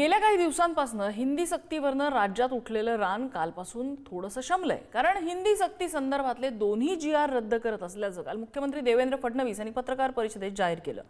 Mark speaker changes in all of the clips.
Speaker 1: गेल्या काही दिवसांपासून हिंदी सक्तीवरनं राज्यात उठलेलं रान कालपासून थोडंसं शमलंय. कारण हिंदी सक्ती संदर्भातले दोन्ही जी आर रद्द करत असल्याचं काल मुख्यमंत्री देवेंद्र फडणवीस यांनी पत्रकार परिषदेत जाहीर केलं.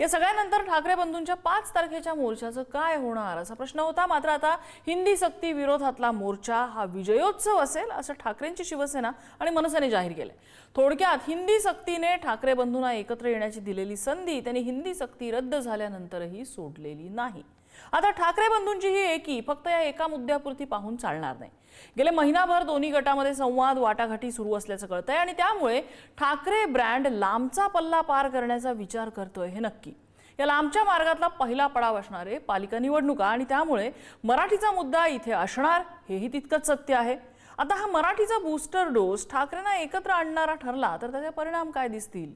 Speaker 1: या सगळ्यानंतर ठाकरे बंधूंच्या पाच तारखेच्या मोर्चाचं काय होणार असा प्रश्न होता. मात्र आता हिंदी सक्ती विरोधातला मोर्चा हा विजयोत्सव असेल असं ठाकरेंची शिवसेना आणि मनसेने जाहीर केलंय. थोडक्यात हिंदी सक्तीने ठाकरे बंधूंना एकत्र येण्याची दिलेली संधी त्यांनी हिंदी सक्ती रद्द झाल्यानंतरही सोडलेली नाही. आता ठाकरे बंधूंची ही एकी फक्त या एका मुद्द्यापुरती पाहून चालणार नाही. गेले महिनाभर दोन्ही गटामध्ये संवाद वाटाघाटी सुरू असल्याचं कळतंय आणि त्यामुळे ठाकरे ब्रँड लांबचा पल्ला पार करण्याचा विचार करतोय हे नक्की. या लांबच्या मार्गातला पहिला पडाव असणारे पालिका निवडणुका आणि त्यामुळे मराठीचा मुद्दा इथे असणार हेही तितकंच सत्य आहे. आता हा मराठीचा बूस्टर डोस ठाकरेंना एकत्र आणणारा ठरला तर त्याचे परिणाम काय दिसतील?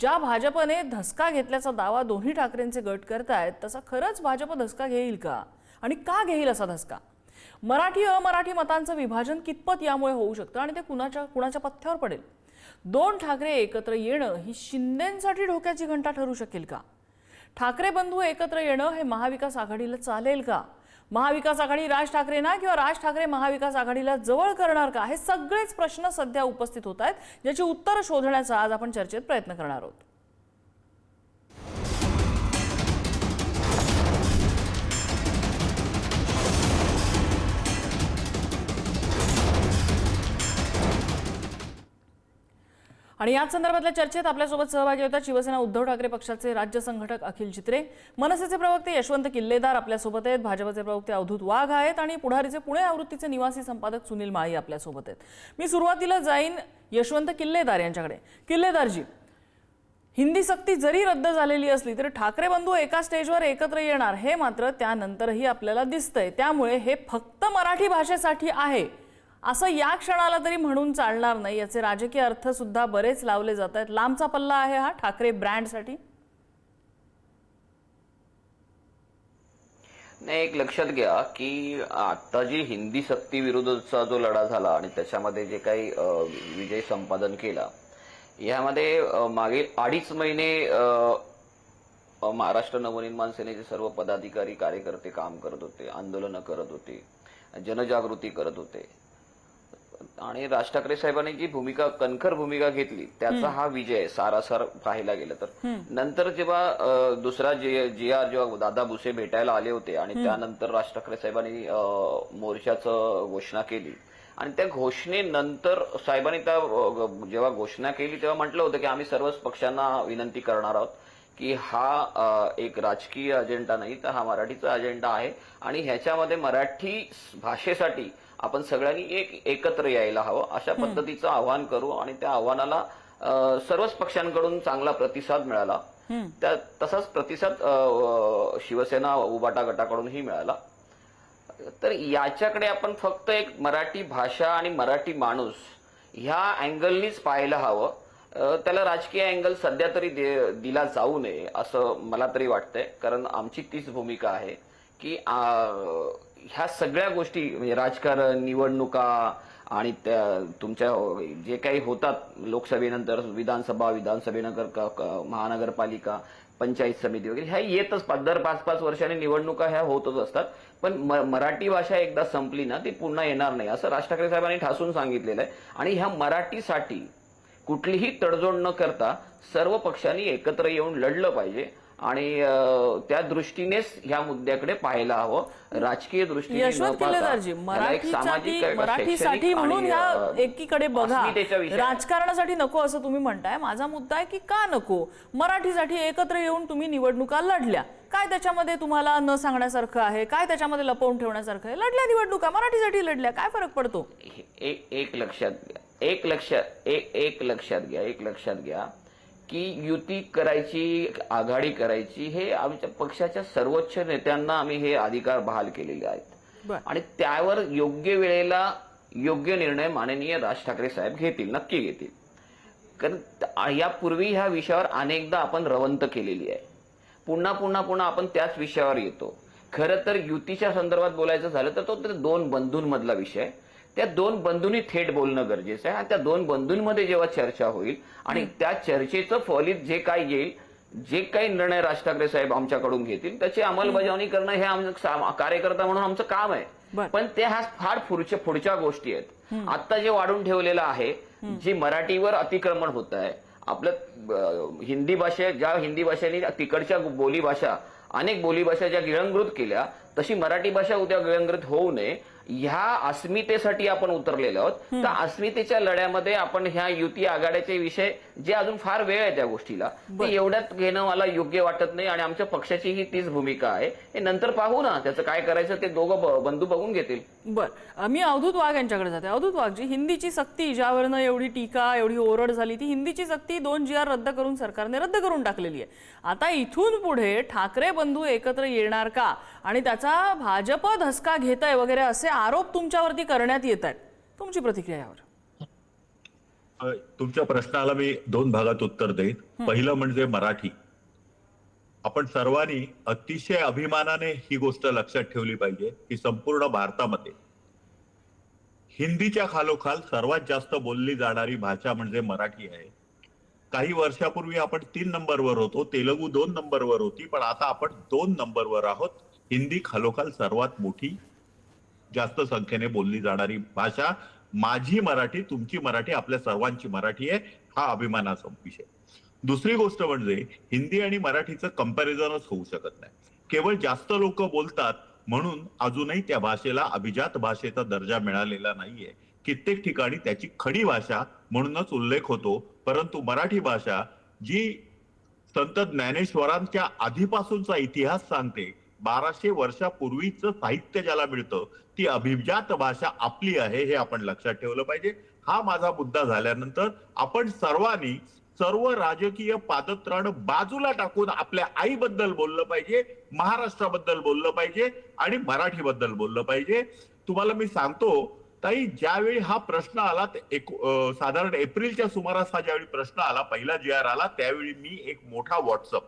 Speaker 1: ज्या भाजपने धसका घेतल्याचा दावा दोन्ही ठाकरेंचे गट करतायत तसा खरंच भाजप धसका घेईल का? आणि का घेईल असा धसका? मराठी अमराठी मतांचं विभाजन कितपत यामुळे होऊ शकतं आणि ते कुणाच्या कुणाच्या पथ्यावर पडेल? दोन ठाकरे एकत्र येणं ही शिंदेंसाठी डोक्याची घंटा ठरू शकेल का? ठाकरे बंधू एकत्र येणं हे महाविकास आघाडीला चालेल का? महाविकास आघाडी राज ठाकरेंना किंवा राज ठाकरे महाविकास आघाडीला जवळ करणार का? हे सगळेच प्रश्न सध्या उपस्थित होत आहेत ज्याची उत्तर शोधण्याचा आज आपण चर्चेत प्रयत्न करणार आहोत. आणि याच संदर्भातल्या चर्चेत आपल्यासोबत सहभागी होतात शिवसेना उद्धव ठाकरे पक्षाचे राज्य संघटक अखिल चित्रे. मनसेचे प्रवक्ते यशवंत किल्लेदार आपल्यासोबत आहेत. भाजपचे प्रवक्ते अवधूत वाघ आहेत आणि पुढारीचे पुणे आवृत्तीचे निवासी संपादक सुनील माळी आपल्यासोबत आहेत. मी सुरुवातीला जाईन यशवंत किल्लेदार यांच्याकडे. किल्लेदारजी हिंदी सक्ती जरी रद्द झालेली असली तरी ठाकरे बंधू एका स्टेजवर एकत्र येणार हे मात्र त्यानंतरही आपल्याला दिसतंय. त्यामुळे हे फक्त मराठी भाषेसाठी आहे. असं या क्षणाला तरी म्हणून चालणार नाही. याचे राजकीय अर्थ सुद्धा बरेच लावले जात आहेत. लांबचा पल्ला आहे हा ठाकरे ब्रँडसाठी.
Speaker 2: नाही एक लक्षात घ्या की आता जी हिंदी सक्ती विरोधचा जो लढा झाला आणि त्याच्यामध्ये जे काही विजय संपादन केला यामध्ये मागील अडीच महिने महाराष्ट्र नवनिर्माण सेनेचे सर्व पदाधिकारी कार्यकर्ते काम करत होते आंदोलनं करत होते जनजागृती करत होते. आणि राज ठाकरे साहेबांनी जी भूमिका कणखर भूमिका घेतली त्याचा हा विजय सारासार पाहायला गेलं तर. नंतर जेव्हा दुसरा जी आर जेव्हा दादा भुसे भेटायला आले होते आणि त्यानंतर राज ठाकरे साहेबांनी मोर्चाचं घोषणा केली. आणि त्या घोषणेनंतर साहेबांनी त्या जेव्हा घोषणा केली तेव्हा म्हटलं होतं की आम्ही सर्वच पक्षांना विनंती करणार आहोत की हा एक राजकीय अजेंडा नाही तर हा मराठीचा अजेंडा आहे. आणि ह्याच्यामध्ये मराठी भाषेसाठी आपण सगळ्यांनी एक एकत्र यायला हवं. अशा पद्धतीचं आवाहन करू आणि त्या आव्हानाला सर्वच पक्षांकडून चांगला प्रतिसाद मिळाला. त्या तसाच प्रतिसाद शिवसेना उबाटा गटाकडूनही मिळाला. तर याच्याकडे आपण फक्त एक मराठी भाषा आणि मराठी माणूस ह्या अँगलनीच पाहायला हवं. त्याला राजकीय अँगल सध्या तरी दिला जाऊ नये असं मला तरी वाटतंय. कारण आमची तीच भूमिका आहे की आ, ह्या सगळ्या गोष्टी म्हणजे राजकारण निवडणुका आणि त्या तुमच्या जे काही होतात लोकसभेनंतर विधानसभा विधानसभेनंतर महानगरपालिका पंचायत समिती वगैरे ह्या येतच पाच दर पाच पाच वर्षांनी निवडणुका ह्या होतच असतात. पण मराठी भाषा एकदा संपली ना ती पुन्हा येणार नाही असं राज ठाकरे साहेबांनी ठासून सांगितलेलं आहे. आणि ह्या मराठीसाठी कुठलीही तडजोड न करता सर्व पक्षांनी एकत्र येऊन लढलं पाहिजे. आणि त्या दृष्टीनेच ह्या मुद्द्याकडे पाहायला हवं. राजकीय दृष्टीने
Speaker 1: यशवंत मराठीसाठी म्हणून ह्या एकीकडे बघा. राजकारणासाठी नको असं तुम्ही म्हणताय. माझा मुद्दा आहे की का नको? मराठीसाठी एकत्र येऊन तुम्ही निवडणुका लढल्या. काय त्याच्यामध्ये तुम्हाला न सांगण्यासारखं आहे? काय त्याच्यामध्ये लपवून ठेवण्यासारखं आहे? लढल्या निवडणुका मराठीसाठी लढल्या. काय फरक पडतो?
Speaker 2: एक लक्षात घ्या. एक लक्षात एक लक्षात घ्या. एक लक्षात घ्या. की युती करायची आघाडी करायची हे आमच्या पक्षाच्या सर्वोच्च नेत्यांना आम्ही हे अधिकार बहाल केलेले आहेत. आणि त्यावर योग्य वेळेला योग्य निर्णय माननीय राज ठाकरे साहेब घेतील नक्की घेतील. कारण यापूर्वी ह्या विषयावर अनेकदा आपण रवंत केलेली आहे. पुन्हा पुन्हा पुन्हा आपण त्याच विषयावर येतो. खरं तर युतीच्या संदर्भात बोलायचं झालं तर तो तर दोन बंधूंमधला विषय आहे. त्या दोन बंधूंनी थेट बोलणं गरजेचं आहे. आणि त्या दोन बंधूंमध्ये जेव्हा चर्चा होईल आणि त्या चर्चेचं फलित जे काय येईल जे काही निर्णय राज ठाकरे साहेब आमच्याकडून घेतील त्याची अंमलबजावणी करणं हे आमचं कार्यकर्ता म्हणून आमचं काम. आहे. पण ते हा फार पुढच्या पुढच्या गोष्टी आहेत. आता जे वाढून ठेवलेलं आहे जी मराठीवर अतिक्रमण होत आहे आपलं हिंदी भाषे ज्या हिंदी भाषेने तिकडच्या बोली भाषा अनेक बोली भाषा ज्या गिळंकृत केल्या तशी मराठी भाषा उद्या गिळंकृत होऊ नये. ह्या अस्मितेसाठी आपण उतरलेलो आहोत. तर अस्मितेच्या लढ्यामध्ये आपण ह्या युती आघाड्याचे विषय जे अजून फार वेळ आहे त्या गोष्टीला ते एवढ्यात घेणं मला योग्य वाटत नाही आणि आमच्या पक्षाची ही तीच भूमिका आहे. हे नंतर पाहू ना त्याचं काय करायचं ते दोघं बंधू बघून घेतील.
Speaker 1: बर. मी अवधूत वाघ यांच्याकडे जाते. अवधूत वाघ जी हिंदीची सक्ती ज्यावरनं एवढी टीका एवढी ओरड झाली ती हिंदीची सक्ती दोन जी आर रद्द करून सरकारने रद्द करून टाकलेली आहे. आता इथून पुढे ठाकरे बंधू एकत्र येणार का? आणि त्याचा भाजप धसका घेत आहे वगैरे असे आरोप तुमच्यावरती करण्यात येत आहेत. तुमची प्रतिक्रिया यावर.
Speaker 3: तुमच्या प्रश्नाला मी दोन भागात उत्तर देईन. पहिलं म्हणजे मराठी. आपण सर्वांनी अतिशय अभिमानाने ही गोष्ट लक्षात ठेवली पाहिजे की संपूर्ण भारतामध्ये हिंदीच्या खालोखाल सर्वात जास्त बोलली जाणारी भाषा म्हणजे मराठी आहे. काही वर्षापूर्वी आपण तीन नंबरवर होतो तेलुगू दोन नंबरवर होती पण आता आपण दोन नंबरवर आहोत. हिंदी खालोखाल सर्वात मोठी जास्त संख्येने बोलली जाणारी भाषा माझी मराठी तुमची मराठी आपल्या सर्वांची मराठी आहे हा अभिमानाचा विषय दुसरी गोष्ट म्हणजे हिंदी आणि मराठीचं कंपॅरिझनच होऊ शकत नाही. केवळ जास्त लोक बोलतात म्हणून अजूनही त्या भाषेला अभिजात भाषेचा दर्जा मिळालेला नाहीये. कित्येक ठिकाणी त्याची खडी भाषा म्हणूनच उल्लेख होतो परंतु मराठी भाषा जी संत ज्ञानेश्वरांच्या आधीपासूनचा इतिहास सांगते बाराशे वर्षापूर्वीचं साहित्य ज्याला मिळतं ती अभिजात भाषा आपली आहे हे आपण लक्षात ठेवलं पाहिजे. हा माझा मुद्दा झाल्यानंतर आपण सर्वांनी सर्व राजकीय पादत्राण बाजूला टाकून आपल्या आईबद्दल बोललं पाहिजे महाराष्ट्राबद्दल बोललं पाहिजे आणि मराठीबद्दल बोललं पाहिजे. तुम्हाला मी सांगतो ताई ज्यावेळी हा प्रश्न आला एक साधारण एप्रिलच्या सुमारास हा ज्यावेळी प्रश्न आला पहिला जी आर आला त्यावेळी मी एक मोठा व्हॉट्सअप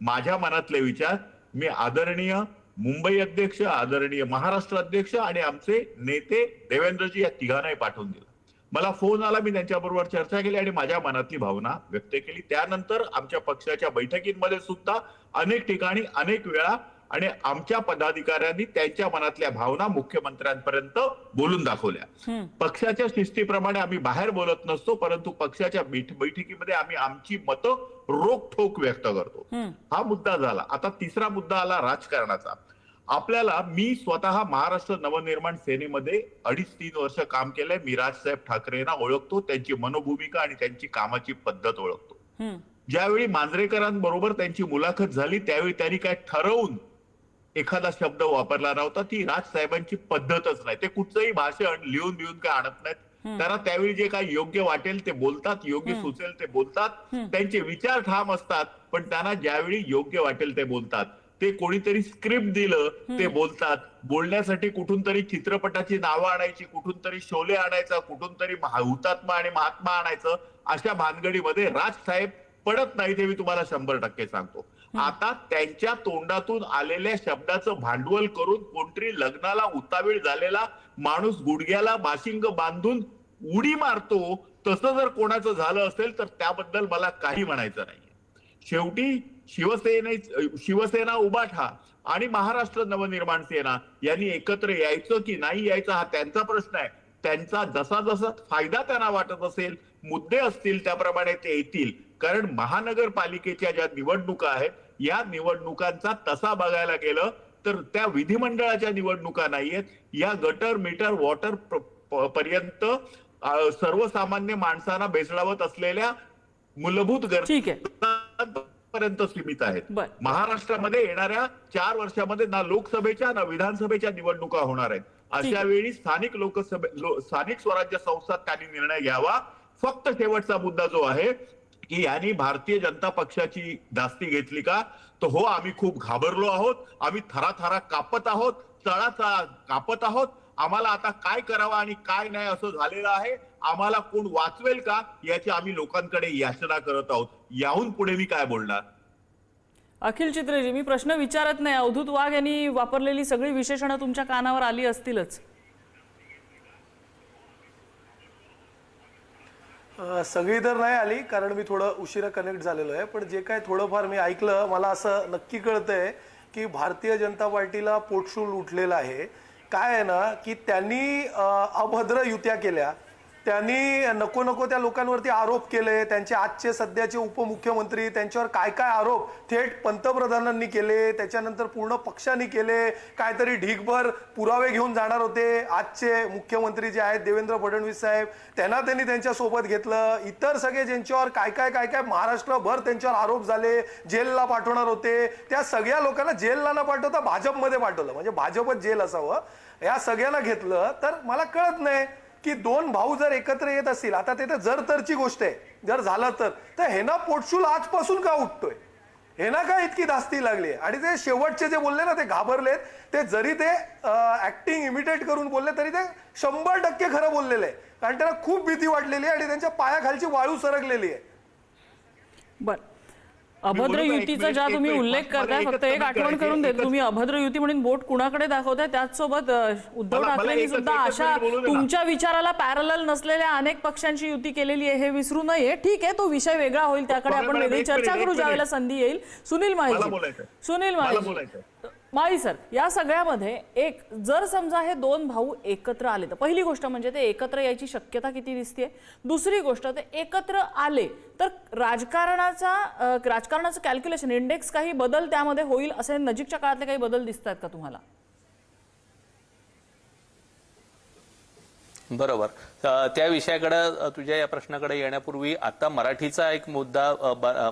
Speaker 3: माझ्या मनातले विचार मी आदरणीय मुंबई अध्यक्ष आदरणीय महाराष्ट्र अध्यक्ष आणि आमचे नेते देवेंद्रजी या तिघांनाही पाठवून दिलं. मला फोन आला मी त्यांच्याबरोबर चर्चा केली आणि माझ्या मनातली भावना व्यक्त केली. त्यानंतर आमच्या पक्षाच्या बैठकींमध्ये सुद्धा अनेक ठिकाणी अनेक वेळा आणि आमच्या पदाधिकाऱ्यांनी त्यांच्या मनातल्या भावना मुख्यमंत्र्यांपर्यंत बोलून दाखवल्या. पक्षाच्या शिस्तीप्रमाणे आम्ही बाहेर बोलत नसतो परंतु पक्षाच्या बैठ- बैठकीमध्ये आम्ही आमची मतं रोखठोक व्यक्त करतो. हा मुद्दा झाला. आता तिसरा मुद्दा आला राजकारणाचा. आपल्याला मी स्वतः महाराष्ट्र नवनिर्माण सेनेमध्ये अडीच तीन वर्ष काम केलंय. मी राजसाहेब ठाकरेंना ओळखतो त्यांची मनोभूमिका आणि त्यांची कामाची पद्धत ओळखतो. ज्यावेळी मांजरेकरांबरोबर त्यांची मुलाखत झाली त्यावेळी त्यांनी काय ठरवून एखादा शब्द वापरला नव्हता ती राजसाहेबांची पद्धतच नाही. ते कुठचंही भाषण लिहून लिहून काय आणत नाहीत. त्यांना त्यावेळी जे काही योग्य वाटेल ते बोलतात योग्य सुचेल ते बोलतात. त्यांचे विचार ठाम असतात पण त्यांना ज्यावेळी योग्य वाटेल ते बोलतात. ते कोणीतरी स्क्रिप्ट दिलं ते बोलतात. बोलण्यासाठी कुठून तरी चित्रपटाची नावं आणायची कुठून तरी शोले आणायचा कुठून तरी हुतात्मा आणि महात्मा आणायचं अशा भानगडीमध्ये राजसाहेब पडत नाही ते मी तुम्हाला शंभर टक्के सांगतो. आता त्यांच्या तोंडातून आलेल्या शब्दाचं भांडवल करून कोणतरी लग्नाला उतावीळ झालेला माणूस गुडघ्याला बाशिंग बांधून उडी मारतो तसं जर कोणाचं झालं असेल तर त्याबद्दल मला काही म्हणायचं नाही शेवटी शिवसेने शिवसेना उबाठा आणि महाराष्ट्र नवनिर्माण सेना यांनी एकत्र यायचं की नाही यायचं हा त्यांचा प्रश्न आहे. त्यांचा जसा जसा फायदा त्यांना वाटत असेल मुद्दे असतील त्याप्रमाणे ते येतील. कारण महानगरपालिकेच्या ज्या निवडणुका आहेत या निवडणुकांचा तसा बघायला गेलं तर त्या विधिमंडळाच्या निवडणुका नाहीयेत. या गटर मीटर वॉटर पर्यंत सर्वसामान्य माणसांना बेसळावत असलेल्या मूलभूत
Speaker 1: ठीक आहे.
Speaker 3: गरजा पर्यंत सीमित आहेत. महाराष्ट्रामध्ये येणाऱ्या चार वर्षामध्ये ना लोकसभेच्या ना विधानसभेच्या निवडणुका होणार आहेत. अशा वेळी स्थानिक लोकसभे लो- स्थानिक स्वराज्य संस्थात त्यांनी निर्णय घ्यावा. फक्त शेवटचा मुद्दा जो आहे की यांनी भारतीय जनता पक्षाची धास्ती घेतली का? तर हो आम्ही खूप घाबरलो आहोत. आम्ही थराथरा कापत आहोत तळाचा कापत आहोत. आम्हाला आता काय करावं आणि काय नाही असं झालेलं आहे. आम्हाला कोण वाचवेल का? याची आम्ही लोकांकडे याचना करत आहोत. याहून पुढे मी काय बोलणार?
Speaker 1: अखिल चित्रेजी मी प्रश्न विचारत नाही. अवधूत वाघ यांनी वापरलेली सगळी विशेषणं तुमच्या कानावर आली असतीलच.
Speaker 4: सगळी तर नाही आली कारण मी थोडं उशिरा कनेक्ट झालेलो आहे. पण जे काय थोडंफार मी ऐकलं मला असं नक्की कळतंय की भारतीय जनता पार्टीला पोटशूल उठलेला आहे. काय आहे ना की त्यांनी अभद्र युत्या केल्या. त्यांनी नको नको त्या लोकांवरती आरोप केले त्यांचे आजचे सध्याचे उपमुख्यमंत्री त्यांच्यावर काय काय आरोप थेट पंतप्रधानांनी केले त्याच्यानंतर पूर्ण पक्षांनी केले काहीतरी ढीकभर पुरावे घेऊन जाणार होते. आजचे मुख्यमंत्री जे आहेत देवेंद्र फडणवीस साहेब त्यांना त्यांनी त्यांच्यासोबत घेतलं. इतर सगळे ज्यांच्यावर काय काय काय काय महाराष्ट्रभर त्यांच्यावर आरोप झाले जेलला पाठवणार होते. त्या सगळ्या लोकांना जेलला न पाठवता भाजपमध्ये पाठवलं. म्हणजे भाजपच जेल असावं. या सगळ्यांना घेतलं. तर मला कळत नाही. की दोन भाऊ जर एकत्र येत असतील आता ते तर जर तरची गोष्ट आहे. जर झालं तर. तर हेना पोटशूल आजपासून का उठतोय? हेना का इतकी धास्ती लागली आणि ते शेवटचे जे बोलले ना ते घाबरलेत. ते जरी ते ऍक्टिंग इमिटेट करून बोलले तरी ते शंभर टक्के खरं बोललेले आहे. कारण त्यांना खूप भीती वाटलेली आहे आणि त्यांच्या पायाखालची वाळू सरकलेली आहे.
Speaker 1: बर. अभद्र युतीचा ज्या तुम्ही. उल्लेख करताय फक्त एक आठवण करून देतो तुम्ही अभद्र युती म्हणून बोट कुणाकडे दाखवताय त्याचसोबत उद्धव ठाकरेंनी सुद्धा अशा. तुमच्या विचाराला पॅरल नसलेल्या अनेक पक्षांची युती केलेली आहे हे विसरू नये ठीक आहे तो विषय वेगळा होईल त्याकडे आपण वेगळी चर्चा करू
Speaker 3: एक
Speaker 1: ज्या वेळेला
Speaker 3: मिनिट.
Speaker 1: संधी येईल सुनील माहिती. सुनील माहिती माळी सर या सगळ्यामध्ये एक जर समजा हे दोन भाऊ एकत्र आले तर पहिली गोष्ट म्हणजे ते एकत्र यायची शक्यता किती दिसते दुसरी गोष्ट ते एकत्र आले तर राजकारणाचा राजकारणाचं कॅल्क्युलेशन इंडेक्स काही बदल त्यामध्ये होईल असे नजीकच्या काळातले काही बदल दिसत आहेत का तुम्हाला?
Speaker 5: बरोबर. त्या विषयाकडे तुझ्या या प्रश्नाकडे येण्यापूर्वी आता मराठीचा एक मुद्दा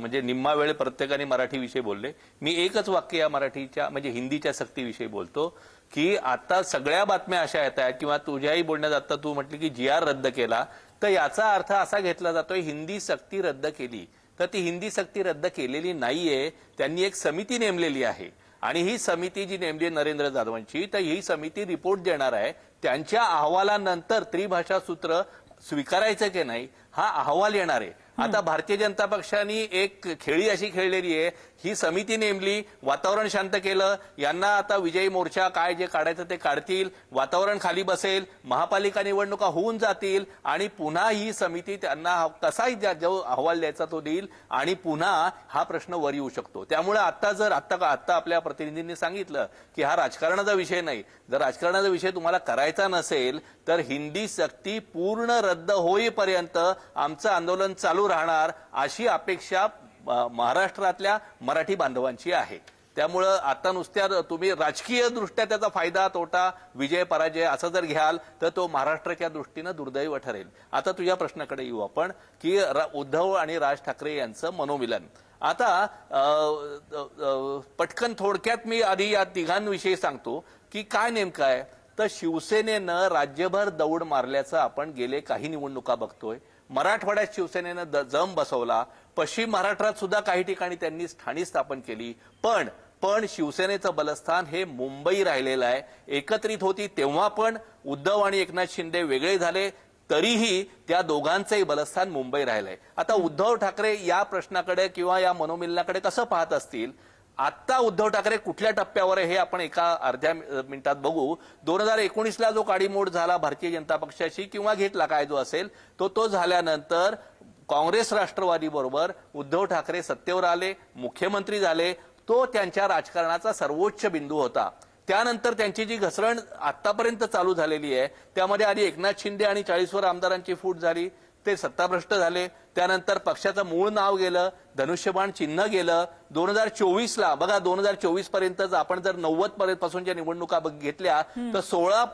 Speaker 5: म्हणजे निम्मा वेळ प्रत्येकाने मराठी विषयी बोलले. मी एकच वाक्य या मराठीच्या म्हणजे हिंदीच्या सक्तीविषयी बोलतो की आता सगळ्या बातम्या अशा येत आहेत किंवा तुझ्याही बोलण्यात आता तू म्हटली की जी आर रद्द केला तर याचा अर्थ असा घेतला जातोय हिंदी सक्ती रद्द केली. तर ती हिंदी सक्ती रद्द केलेली नाहीये त्यांनी एक समिती नेमलेली आहे. आणि ही समिती जी नेमली नरेंद्र जाधवांची तर ही समिती रिपोर्ट देणार आहे त्यांच्या अहवालानंतर त्रिभाषा सूत्र स्वीकारायचं की नाही हा अहवाल येणार आहे. आता भारतीय जनता पक्षाने एक खेळी अशी खेळलेली आहे. ही समिती नेमली वातावरण शांत केलं. यांना आता विजयी मोर्चा काय जे काढायचं ते काढतील. वातावरण खाली बसेल महापालिका निवडणुका होऊन जातील आणि पुन्हा ही समिती त्यांना कसाही ज्या- जो अहवाल द्यायचा तो देईल आणि पुन्हा हा प्रश्न वर येऊ शकतो. त्यामुळे आता जर आता आता आपल्या प्रतिनिधींनी सांगितलं की हा राजकारणाचा विषय नाही. जर राजकारणाचा विषय तुम्हाला करायचा नसेल तर हिंदी सक्ती पूर्ण रद्द होईपर्यंत आमचं आंदोलन चालू राहणार अशी अपेक्षा महाराष्ट्रातल्या मराठी बांधवांची आहे. त्यामुळं आता नुसत्या तुम्ही राजकीय दृष्ट्या त्याचा फायदा तोटा विजय पराजय असं जर घ्याल तर तो महाराष्ट्राच्या दृष्टीनं दुर्दैव ठरेल. आता तुझ्या प्रश्नाकडे येऊ आपण की उद्धव आणि राज ठाकरे यांचं मनोमिलन. आता पटकन थोडक्यात मी आधी या तिघांविषयी सांगतो की काय नेमकं आहे? तर शिवसेनेनं राज्यभर दौड मारल्याचं आपण गेले काही निवडणुका बघतोय. मराठवाड्यात शिवसेनेनं द- जम बसवला. पश्चिम महाराष्ट्रात सुद्धा काही ठिकाणी त्यांनी ठाणी स्थापन केली. पण पण शिवसेनेचं बलस्थान हे मुंबई राहिलेलं आहे. एकत्रित होती तेव्हा पण उद्धव आणि एकनाथ शिंदे वेगळे झाले तरीही त्या दोघांचंही बलस्थान मुंबई राहिलंय. आता उद्धव ठाकरे या प्रश्नाकडे किंवा या मनोमिलनाकडे कसं पाहत असतील? आत्ता उद्धव ठाकरे कुठल्या टप्प्यावर आहे हे आपण एका अर्ध्या मिनिटात बघू. दोन हजार एकोणीसला जो काडीमोड झाला भारतीय जनता पक्षाशी किंवा घेतला काय जो असेल तो तो झाल्यानंतर काँग्रेस राष्ट्रवादीबरोबर उद्धव ठाकरे सत्तेवर आले मुख्यमंत्री झाले तो त्यांच्या राजकारणाचा सर्वोच्च बिंदू होता. त्यानंतर त्यांची जी घसरण आतापर्यंत चालू झालेली आहे त्यामध्ये आधी एकनाथ शिंदे आणि चाळीसवर आमदारांची फूट झाली ते सत्ताभ्रष्ट झाले त्यानंतर पक्षाचं मूळ नाव गेलं धनुष्यबाण चिन्ह गेलं. दोन हजार चोवीसला बघा दोन हजार चोवीसपर्यंत आपण जर नव्वद पर्यंत पासूनच्या निवडणुका बघ- घेतल्या तर सोळा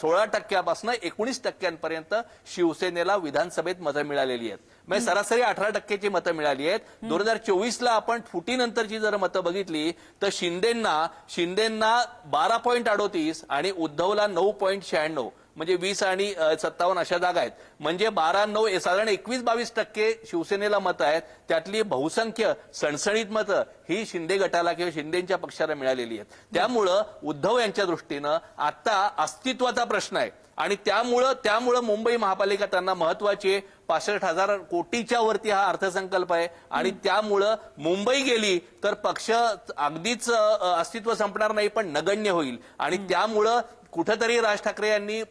Speaker 5: सोळा टक्क्यापासून एकोणीस टक्क्यांपर्यंत शिवसेनेला विधानसभेत मतं मिळालेली आहेत. म्हणजे सरासरी अठरा टक्क्याची मतं मिळाली आहेत. दोन हजार चोवीसला आपण फुटीनंतरची जर मतं बघितली तर शिंदेंना शिंदेंना बारा पॉईंट अडोतीस आणि उद्धवला नऊ पॉईंट शहाण्णव. म्हणजे वीस आणि सत्तावन्न अशा जागा आहेत. म्हणजे बारा नऊ ए, साधारण एकवीस बावीस टक्के शिवसेनेला मतं आहेत. त्यातली बहुसंख्य सणसणीत मतं ही शिंदे गटाला किंवा शिंदेच्या पक्षाला मिळालेली आहेत. त्यामुळं उद्धव यांच्या दृष्टीनं आता अस्तित्वाचा प्रश्न आहे. आणि त्यामुळं त्यामुळं मुंबई महापालिका त्यांना महत्वाची आहे. पासष्ट हजार कोटीच्या वरती हा अर्थसंकल्प आहे. आणि त्यामुळं मुंबई गेली तर पक्ष अगदीच अस्तित्व संपणार नाही पण नगण्य होईल. आणि त्यामुळं कुठंतरी राज ठाकरे यांनी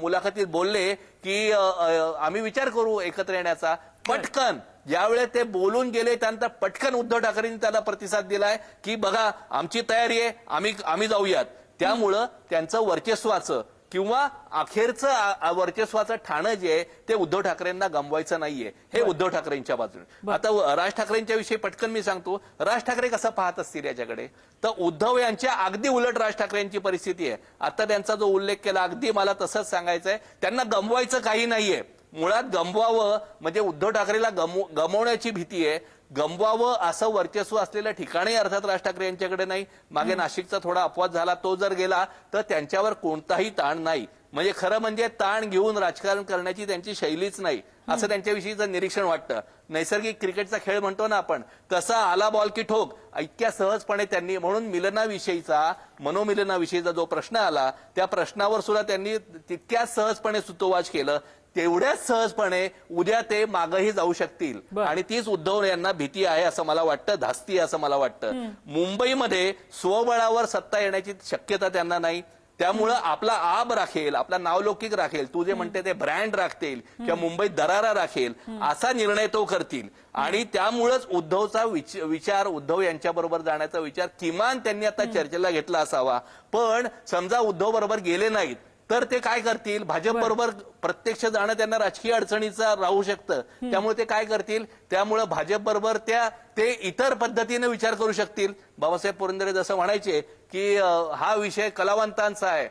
Speaker 5: मुलाखतीत बोलले की आम्ही विचार करू एकत्र येण्याचा. पटकन. ज्यावेळेस ते बोलून गेले त्यानंतर पटकन उद्धव ठाकरेंनी त्याला प्रतिसाद दिलाय की बघा आमची तयारी आहे आम्ही आम्ही जाऊयात. त्यामुळं त्यांचं वर्चस्वाचं किंवा अखेरचं वर्चस्वाचं ठाणं जे आहे ते उद्धव ठाकरेंना गमवायचं नाहीये. हे उद्धव ठाकरेंच्या बाजूने. आता राज ठाकरेंच्या विषयी पटकन मी सांगतो. राज ठाकरे कसं पाहत असतील याच्याकडे? तर उद्धव यांच्या अगदी उलट राज ठाकरेंची परिस्थिती आहे. आता त्यांचा जो उल्लेख केला अगदी मला तसंच सांगायचं आहे त्यांना गमवायचं काही नाहीये. मुळात गमवावं म्हणजे उद्धव ठाकरेला गमव गमवण्याची भीती आहे. गमवावं असं वर्चस्व असलेल्या ठिकाणी अर्थात राज ठाकरे यांच्याकडे नाही. मागे नाशिकचा थोडा अपवाद झाला तो जर गेला तर त्यांच्यावर कोणताही ताण नाही. म्हणजे खरं म्हणजे ताण घेऊन राजकारण करण्याची त्यांची शैलीच नाही असं त्यांच्याविषयीचं निरीक्षण वाटतं. नैसर्गिक क्रिकेटचा खेळ म्हणतो ना आपण तसा आला बॉल की ठोक इतक्या सहजपणे त्यांनी म्हणून मिलनाविषयीचा मनोमिलनाविषयीचा जो प्रश्न आला त्या प्रश्नावर सुद्धा त्यांनी तितक्याच सहजपणे सुतोवाच केलं. तेवढ्याच सहजपणे उद्या ते मागही जाऊ शकतील. आणि तीच उद्धव यांना भीती आहे असं मला वाटतं धास्ती आहे असं मला वाटतं. मुंबईमध्ये स्वबळावर सत्ता येण्याची शक्यता त्यांना नाही. त्यामुळं आपला आब राखेल आपला नावलौकिक राखेल तू जे म्हणते ते ब्रँड राखतील किंवा मुंबईत दरारा राखेल असा निर्णय तो करतील. आणि त्यामुळंच उद्धवचा विच- विचार उद्धव यांच्या बरोबर जाण्याचा विचार किमान त्यांनी आता चर्चेला घेतला असावा. पण समजा उद्धव बरोबर गेले नाहीत तर ते काय करतील? भाजप बरोबर प्रत्यक्ष जाणं त्यांना राजकीय अडचणीचा राहू शकतं. त्यामुळे ते काय करतील? त्यामुळे भाजप बरोबर त्या ते इतर पद्धतीने विचार करू शकतील. बाबासाहेब पुरंदरे जसं म्हणायचे की हा विषय कलावंतांचा आहे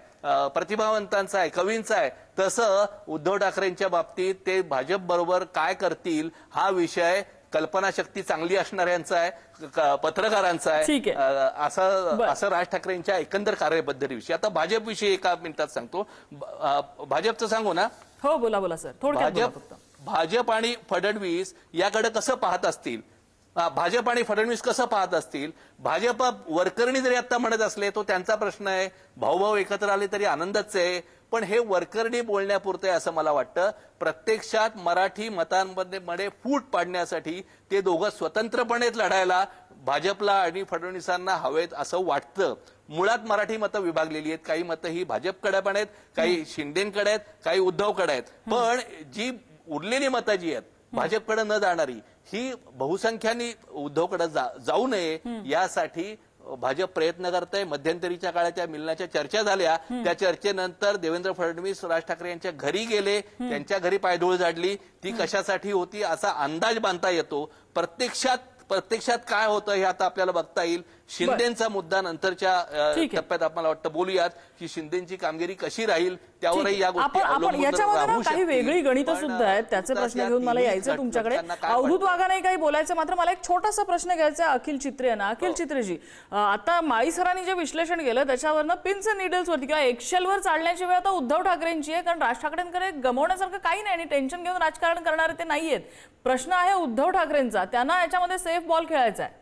Speaker 5: प्रतिभावंतांचा आहे कवींचा आहे. तसं उद्धव ठाकरेंच्या बाबतीत ते भाजप बरोबर काय करतील? हा विषय कल्पनाशक्ती चांगली असणाऱ्यांचा आहे पत्रकारांचा आहे. असं. असं राज ठाकरेंच्या एकंदर कार्यपद्धतीविषयी आता भाजपविषयी एका मिनिटात सांगतो. भाजपचं सांगू ना?
Speaker 1: हो बोला बोला सर.
Speaker 5: भाजप भाजप आणि फडणवीस याकडे कसं पाहत असतील? भाजप आणि फडणवीस कसं पाहत असतील? भाजप वरकरणी जरी आता म्हणत असले तो त्यांचा प्रश्न आहे. भाऊभाऊ एकत्र आले तरी आनंदच आहे. पण हे वरकरणी बोलण्यापुरते असं मला वाटतं. प्रत्यक्षात मराठी मतांमध्ये मध्ये फूट पाडण्यासाठी ते दोघं स्वतंत्रपणेच लढायला भाजपला आणि फडणवीसांना हवेत असं वाटतं. मुळात मराठी मतं विभागलेली आहेत. काही मतं ही भाजपकडे पण आहेत काही शिंदेकडे आहेत काही उद्धवकडे आहेत. पण जी उरलेली मतं जी आहेत भाजपकडे न जाणारी ही बहुसंख्यानी उद्धवकडे जा- जाऊ नये यासाठी भाजप प्रयत्न करत आहे मध्यंतरीच्या काळात त्या मिलनाच्या चर्चा झाल्या. त्या चर्चेनंतर देवेंद्र फडणवीस राज ठाकरे यांच्या घरी गेले. त्यांच्या घरी पायधूळ झाडली. ती कशासाठी होती असा अंदाज बांधता येतो. प्रत्यक्षात प्रत्यक्षात काय होतं हे आता आपल्याला बघता येईल. शिंदेचा मुद्दा नंतरच्या अ,
Speaker 1: ठीक आहे.
Speaker 5: टप्प्यात आपल्याला वाटतं बोलूयात की शिंदेची कामगिरी कशी राहील त्यावरही या. गोष्टी
Speaker 1: आपण आपण
Speaker 5: अवलंबून
Speaker 1: याच्यामध्ये ना
Speaker 5: राहू
Speaker 1: काही
Speaker 5: शकतील.
Speaker 1: वेगळी गणितं
Speaker 5: पण,
Speaker 1: सुद्धा आहेत त्याचे प्रश्न
Speaker 5: त्या
Speaker 1: घेऊन मला
Speaker 5: तिन्ही
Speaker 1: यायचं तुमच्याकडे
Speaker 5: काय
Speaker 1: अवधूत
Speaker 5: वाटतं?
Speaker 1: वाघाने काही बोलायचं मात्र मला एक छोटासा प्रश्न घ्यायचा आहे अखिल चित्रे यांना
Speaker 5: हो.
Speaker 1: अखिल चित्रेजी अं, आता माळी सरांनी जे विश्लेषण केलं त्याच्यावरनं पिन्स निडल्स वरती किंवा एक्सेलवर चालण्याची वेळ आता उद्धव ठाकरेंची आहे कारण राज ठाकरेंकडे गमवण्यासारखं काही नाही आणि टेन्शन घेऊन राजकारण करणारे ते नाहीयेत प्रश्न आहे उद्धव ठाकरेंचा त्यांना याच्यामध्ये सेफ बॉल खेळायचा आहे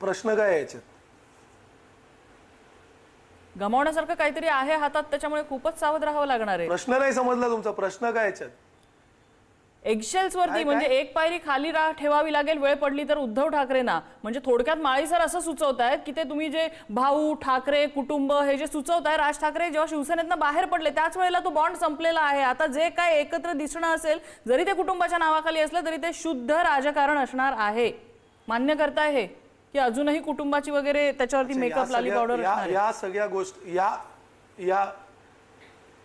Speaker 4: प्रश्न काय याच्यात?
Speaker 1: गमावण्यासारखं काहीतरी आहे हातात त्याच्यामुळे खूपच सावध राहावं लागणार आहे.
Speaker 4: प्रश्न नाही समजला तुमचा प्रश्न काय याच्यात?
Speaker 1: एक्सेल्स वरती म्हणजे एक पायरी खाली रा ठेवावी लागेल वेळ पडली तर उद्धव ठाकरेंना. म्हणजे थोडक्यात माळी सर असं सुचवत आहेत की ते तुम्ही जे भाऊ ठाकरे कुटुंब हे जे सुचवत आहे राज ठाकरे जेव्हा शिवसेनेतनं बाहेर पडले त्याच वेळेला तो बॉन्ड संपलेला आहे. आता जे काय एकत्र दिसणं असेल जरी ते कुटुंबाच्या नावाखाली असलं तरी ते शुद्ध राजकारण असणार आहे. मान्य करताय हे. की अजूनही कुटुंबाची वगैरे त्याच्यावरती मेकअप लाली पावडर.
Speaker 4: या सगळ्या गोष्टी या या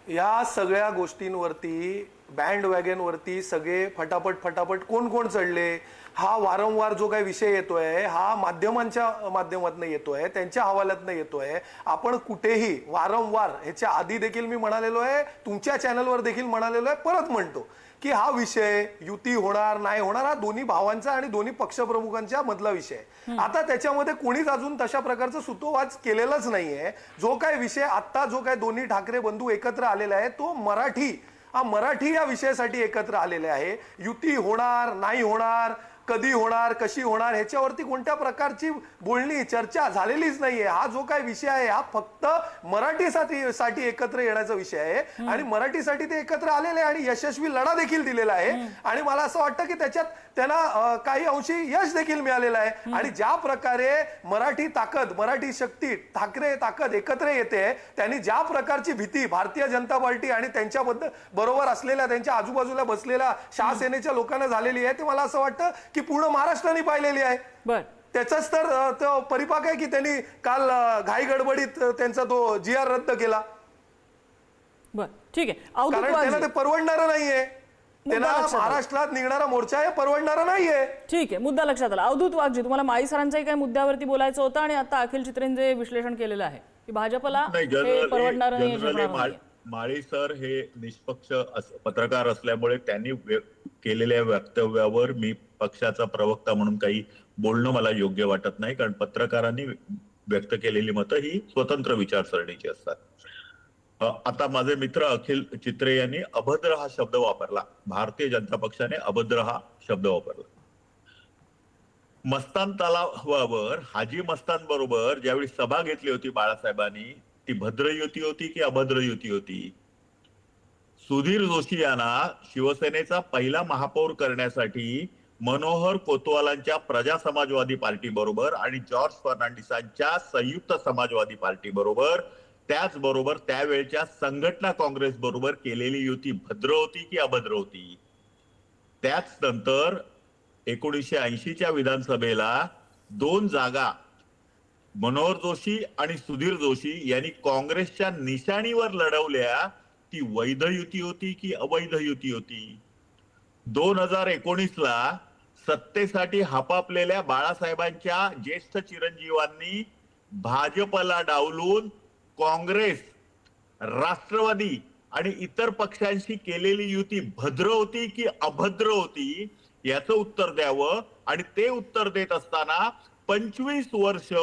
Speaker 4: या सगळ्या गोष्टींवरती बँड वॅगन वरती सगळे फटाफट फटाफट कोण कोण चढले? हा वारंवार जो काही विषय येतोय हा माध्यमांच्या माध्यमातून येतोय त्यांच्या हवाल्यातनं येतोय. आपण कुठेही वारंवार ह्याच्या आधी देखील मी म्हणालेलो आहे तुमच्या चॅनलवर देखील म्हणालेलो आहे परत म्हणतो. की हा विषय युती होणार नाही होणार हा दोन्ही भावांचा आणि दोन्ही पक्षप्रमुखांच्या मधला विषय. आता त्याच्यामध्ये कोणीच अजून तशा प्रकारचं सुतोवाच केलेलाच नाहीये. जो काय विषय आता जो काय दोन्ही ठाकरे बंधू एकत्र आलेला आहे तो मराठी हा मराठी या विषयासाठी एकत्र आलेले आहे. युती होणार नाही होणार कधी होणार कशी होणार ह्याच्यावरती कोणत्या प्रकारची बोलणी चर्चा झालेलीच नाहीये. हा जो काय विषय आहे हा फक्त मराठीसाठी साठी एकत्र येण्याचा विषय आहे. आणि मराठीसाठी ते एकत्र आलेले आणि यशस्वी लढा देखील दिलेला आहे. आणि मला असं वाटतं की त्याच्यात त्यांना काही अंशी यश देखील मिळालेलं आहे. आणि ज्या प्रकारे मराठी ताकद मराठी शक्ती ठाकरे ताकद एकत्र येते त्यांनी ज्या प्रकारची भीती भारतीय जनता पार्टी आणि त्यांच्याबद्दल बरोबर असलेल्या त्यांच्या आजूबाजूला बसलेल्या शहासेनेच्या लोकांना झालेली आहे ते मला असं वाटतं की पूर्ण महाराष्ट्राने पाहिलेली आहे.
Speaker 1: बर.
Speaker 4: त्याचाच तर तो परिपाक आहे की त्यांनी काल घाई गडबडीत त्यांचा तो जी आर रद्द केला.
Speaker 1: बर ठीक आहे.
Speaker 4: कारण त्यांना. ते परवडणारं नाहीये. महाराष्ट्रात निघणारा मोर्चा हे परवडणारा नाहीये.
Speaker 1: ठीक आहे मुद्दा लक्षात आला. अवधूत वाघजी तुम्हाला माई सरांच्याही काही मुद्द्यावरती बोलायचं होतं आणि आता अखिल चित्रेन जे विश्लेषण केलेलं आहे. की भाजपला हे परवडणार नाही.
Speaker 3: माळी सर हे निष्पक्ष पत्रकार असल्यामुळे त्यांनी केलेल्या वक्तव्यावर मी पक्षाचा प्रवक्ता म्हणून काही बोलणं मला योग्य वाटत नाही कारण पत्रकारांनी व्यक्त केलेली मतं ही स्वतंत्र विचारसरणीची असतात. आता माझे मित्र अखिल चित्रे यांनी अभद्र हा शब्द वापरला. भारतीय जनता पक्षाने अभद्र हा शब्द वापरला. मस्तान तलावावर हाजी मस्तान बरोबर ज्यावेळी सभा घेतली होती बाळासाहेबांनी ती भद्र युती होती की अभद्र युती होती? सुधीर जोशी यांना शिवसेनेचा पहिला महापौर करण्यासाठी मनोहर कोतवालांच्या प्रजा समाजवादी पार्टी बरोबर आणि जॉर्ज फर्नांडिसांच्या संयुक्त समाजवादी पार्टी बरोबर त्याचबरोबर त्यावेळच्या संघटना काँग्रेस बरोबर केलेली युती भद्र होती की अभद्र होती? त्याच नंतर एकोणीसशे ऐंशीच्या विधानसभेला दोन जागा मनोहर जोशी आणि सुधीर जोशी यांनी काँग्रेसच्या निशाणीवर लढवल्या ती वैध युती होती की अवैध युती होती? दोन हजार एकोणीसला सत्तेसाठी हापापलेल्या बाळासाहेबांच्या ज्येष्ठ चिरंजीवांनी भाजपला डावलून काँग्रेस राष्ट्रवादी आणि इतर पक्षांशी केलेली युती भद्र होती की अभद्र होती याचं उत्तर द्यावं. आणि ते उत्तर देत असताना पंचवीस वर्ष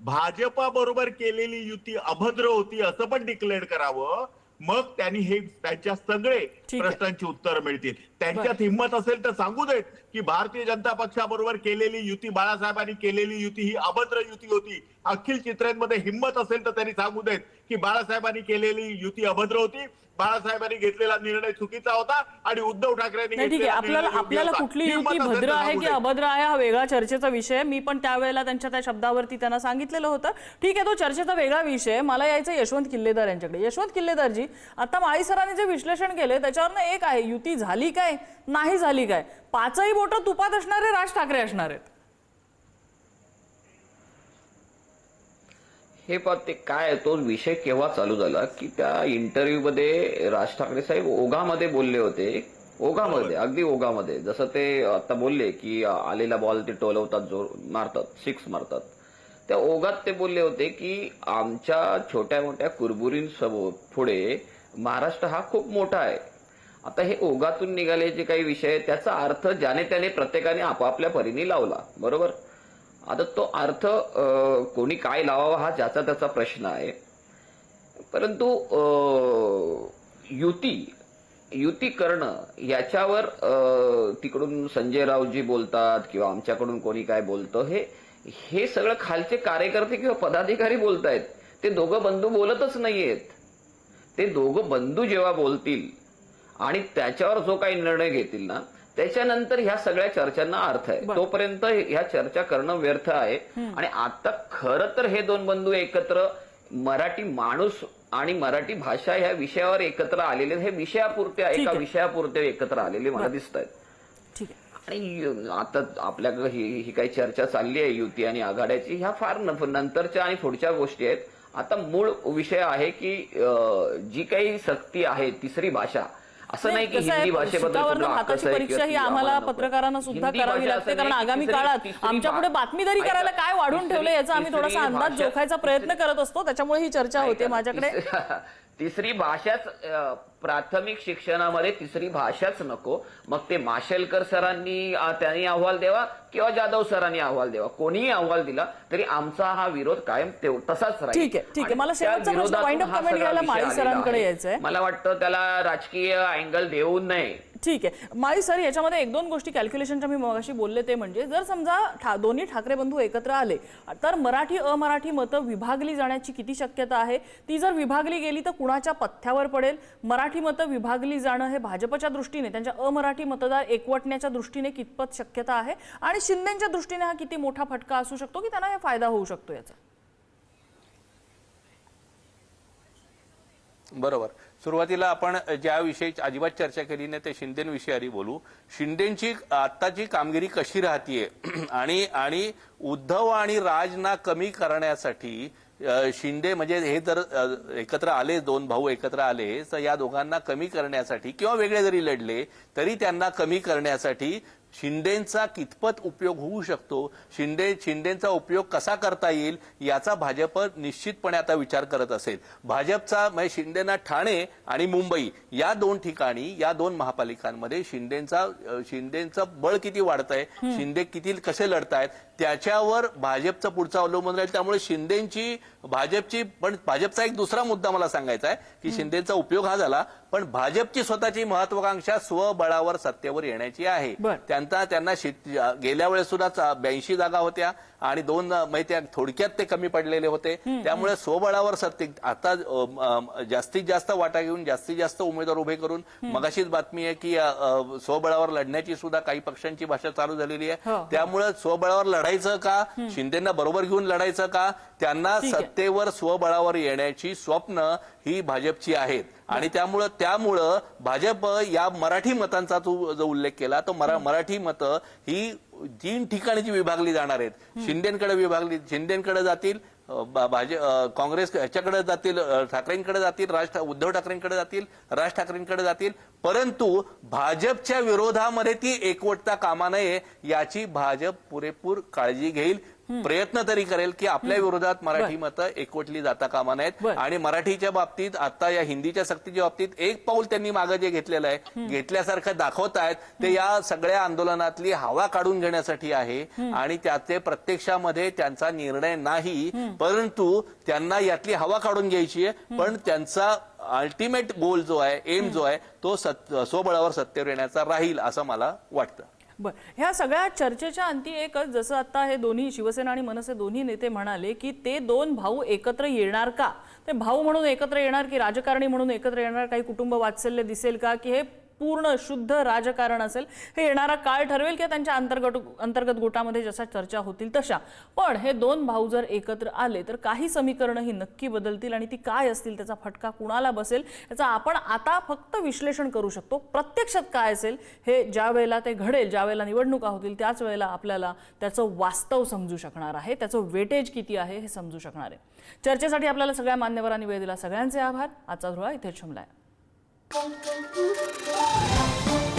Speaker 3: भाजपा बरोबर केलेली युती अभद्र होती असं पण डिक्लेअर करावं. मग त्यांनी हे त्यांच्या सगळे. प्रश्नांची उत्तर मिळतील. त्यांच्यात हिंमत असेल तर सांगू देत. की भारतीय जनता पक्षाबरोबर केलेली युती बाळासाहेबांनी केलेली युती ही अभद्र युती होती अखिल चित्रांमध्ये हिंमत असेल तर त्यांनी सांगू देत की बाळासाहेबांनी केलेली युती अभद्र होती बाळासाहेबांनी घेतलेला निर्णय चुकीचा होता आणि उद्धव ठाकरेंनी
Speaker 1: आपल्याला आपल्याला. कुठली युती भद्र आहे की. अभद्र आहे हा वेगळा चर्चेचा विषय. मी पण त्यावेळेला त्यांच्या त्या शब्दावरती त्यांना सांगितलेलं होतं ठीक आहे तो चर्चेचा वेगळा विषय. मला यायचं यशवंत किल्लेदार यांच्याकडे यशवंत किल्लेदारजी आता माळी सरांनी जे विश्लेषण केले त्याच्यावरनं एक आहे युती झाली काय नाही झाली काय पाचही बोटं तुपात असणारे राज ठाकरे असणार आहेत.
Speaker 2: हे पण ते काय तो विषय केव्हा चालू झाला की त्या इंटरव्ह्यू मध्ये राज ठाकरे साहेब ओघामध्ये बोलले होते. ओघामध्ये अगदी ओघामध्ये. जसं ते आता बोलले की आलेला बॉल ते टोलवतात जोर मारतात सिक्स मारतात. त्या ओघात ते बोलले होते की आमच्या छोट्या मोठ्या कुरबुरींसमोर पुढे महाराष्ट्र हा खूप मोठा आहे. आता हे ओघातून निघाले जे काही विषय आहेत, त्याचा अर्थ ज्याने त्याने प्रत्येकाने आपापल्या परीने लावला बरोबर? आता तो अर्थ कोणी काय लावावा हा ज्याचा त्याचा प्रश्न आहे. परंतु युती युती करणं याच्यावर तिकडून संजय रावजी बोलतात किंवा आमच्याकडून कोणी काय बोलतं हे हे सगळं खालचे कार्यकर्ते किंवा पदाधिकारी बोलतायत. ते दोघं बंधू बोलतच नाहीयेत. ते दोघं बंधू जेव्हा बोलतील आणि त्याच्यावर जो काही निर्णय घेतील ना त्याच्यानंतर ह्या सगळ्या चर्चांना अर्थ आहे. तोपर्यंत ह्या चर्चा करणं व्यर्थ आहे. आणि आता खरं तर हे दोन बंधू एकत्र मराठी माणूस आणि मराठी भाषा ह्या विषयावर एकत्र आलेले. हे विषयापुरते एका विषयापुरते एकत्र आलेले मला दिसत आहेत
Speaker 1: ठीक आहे.
Speaker 2: आणि आता आपल्याकडे ही ही काही चर्चा चालली आहे युती आणि आघाड्याची. ह्या फार नंतरच्या आणि पुढच्या गोष्टी आहेत. आता मूळ विषय आहे की जी काही सक्ती आहे तिसरी भाषा असं नाही की हिंदी भाषेबद्दल आहे
Speaker 1: परीक्षा ही आम्हाला. पत्रकारांना सुद्धा करावी लागते कारण आगामी काळात आमच्या पुढे बातमीदारी करायला काय वाढून ठेवलं याचा आम्ही थोडासा अंदाज जोखायचा प्रयत्न करत असतो त्याच्यामुळे ही चर्चा होते माझ्याकडे.
Speaker 2: तिसरी भाषाच प्राथमिक शिक्षणामध्ये तिसरी भाषाच नको. मग ते माशेलकर सरांनी त्यांनी अहवाल द्यावा किंवा जाधव सरांनी अहवाल द्यावा. कोणीही अहवाल दिला तरी आमचा हा विरोध कायम तेव- तसाच राहील.
Speaker 1: ठीक आहे, ठीक आहे. मला
Speaker 2: वाटतं त्याला राजकीय अँगल देऊ नये.
Speaker 1: ठीक आहे. माई सर याच्यामध्ये एक दोन गोष्टी कॅल्क्युलेशनच्या मी मगाशी बोलले ते म्हणजे जर समजा ठा दोन्ही ठाकरे बंधू एकत्र आले तर मराठी अमराठी मतं विभागली जाण्याची किती शक्यता आहे? ती जर विभागली गेली तर कुणाच्या पथ्यावर पडेल? मराठी मतं विभागली जाणं हे भाजपच्या दृष्टीने त्यांच्या अमराठी मतदार एकवटण्याच्या दृष्टीने कितपत शक्यता आहे? आणि शिंदेच्या दृष्टीने हा किती मोठा फटका असू शकतो की त्यांना हे फायदा होऊ शकतो याचा?
Speaker 5: बरोबर. सुरुवातीला आपण ज्याविषयी अजिबात चर्चा केली नाही ते शिंदेविषयी आधी बोलू. शिंदेची आत्ताची कामगिरी कशी राहतीये? आणि आणि उद्धव आणि राजना कमी करण्यासाठी शिंदे म्हणजे हे जर एकत्र आले दोन भाऊ एकत्र आले तर या दोघांना कमी करण्यासाठी किंवा वेगळे जरी लढले तरी त्यांना कमी करण्यासाठी शिंदेचा कितपत उपयोग होऊ शकतो? शिंदे शिंदेचा उपयोग कसा करता येईल? याचा भाजप निश्चितपणे आता विचार करत असेल. भाजपचा म्हणजे शिंदेना ठाणे आणि मुंबई या दोन ठिकाणी या दोन महापालिकांमध्ये शिंदेचा शिंदेचं बळ किती वाढत आहे शिंदे किती कसे लढतायत? त्याच्यावर भाजपचं पुढचं अवलंबून राहील. त्यामुळे शिंदेची भाजपची पण भाजपचा एक दुसरा मुद्दा मला सांगायचा आहे की शिंदेचा उपयोग हा झाला पण भाजपची स्वतःची महत्वाकांक्षा स्वबळावर सत्तेवर येण्याची आहे.
Speaker 1: बर.
Speaker 5: त्यांचा त्यांना शित- गेल्या वेळेस सुद्धा ब्याऐंशी जागा होत्या. आणि दोन त्या थोडक्यात ते कमी पडलेले होते. त्यामुळे स्वबळावर सत्ते आता जास्तीत जास्त वाटा घेऊन जास्तीत जास्त उमेदवार उभे करून मगाशीच बातमी आहे की स्वबळावर लढण्याची सुद्धा काही पक्षांची भाषा चालू झालेली
Speaker 1: हो.
Speaker 5: आहे त्यामुळे स्वबळावर लढायचं का? शिंदेना बरोबर घेऊन लढायचं का? त्यांना
Speaker 1: आहे.
Speaker 5: सत्तेवर स्वबळावर येण्याची स्वप्न ही भाजपची आहेत. आणि त्यामुळं त्यामुळं भाजप या मराठी मतांचा तू जो उल्लेख केला तो मरा मराठी मतं ही तीन ठिकाणी जी विभागली जाणार आहेत. शिंदेकडे विभागली शिंदेकडे जातील भाजप काँग्रेस ह्याच्याकडे जातील ठाकरेंकडे जातील राज ठा- उद्धव ठाकरेंकडे जातील राज ठाकरेंकडे जातील परंतु भाजपच्या विरोधामध्ये ती एकवटता कामा नये याची भाजप पुरेपूर काळजी घेईल. प्रयत्न तरी करेल की आपल्या विरोधात मराठी मतं एकवटली जाता कामा
Speaker 1: बर.
Speaker 5: आणि मराठीच्या बाबतीत आता या हिंदीच्या सक्तीच्या बाबतीत एक पाऊल त्यांनी मागं जे घेतलेलं आहे घेतल्यासारखं दाखवत आहेत. ते या सगळ्या आंदोलनातली हवा काढून घेण्यासाठी आहे आणि त्याचे प्रत्यक्षामध्ये त्यांचा निर्णय नाही. परंतु त्यांना यातली हवा काढून घ्यायची आहे. पण त्यांचा अल्टिमेट गोल जो आहे एम जो आहे तो सत- स्वबळावर सत्तेवर येण्याचा राहील असं मला वाटतं.
Speaker 1: बर. ह्या सगळ्या चर्चेच्या अंती एकच जसं आता हे दोन्ही शिवसेना आणि मनसे दोन्ही नेते म्हणाले की ते दोन भाऊ एकत्र येणार का? ते भाऊ म्हणून एकत्र येणार की राजकारणी म्हणून एकत्र येणार? काही कुटुंब वात्सल्य दिसेल का? की हे पूर्ण शुद्ध राजकारण असेल हे येणारा काळ ठरवेल किंवा त्यांच्या अंतर्गत अंतर्गत गोटामध्ये जशा चर्चा होतील तशा. पण हे दोन भाऊ जर एकत्र आले तर काही समीकरणं ही नक्की बदलतील आणि ती काय असतील त्याचा फटका कुणाला बसेल याचा आपण आता फक्त विश्लेषण करू शकतो. प्रत्यक्षात काय असेल हे ज्या वेळेला ते घडेल ज्या वेळेला निवडणुका होतील त्याच वेळेला आपल्याला त्याचं वास्तव समजू शकणार आहे त्याचं वेटेज किती आहे हे समजू शकणार आहे. चर्चेसाठी आपल्याला सगळ्या मान्यवरांनी वेळ दिला. सगळ्यांचे आभार. आजचा धुळा इथे थांबलाय Thank you.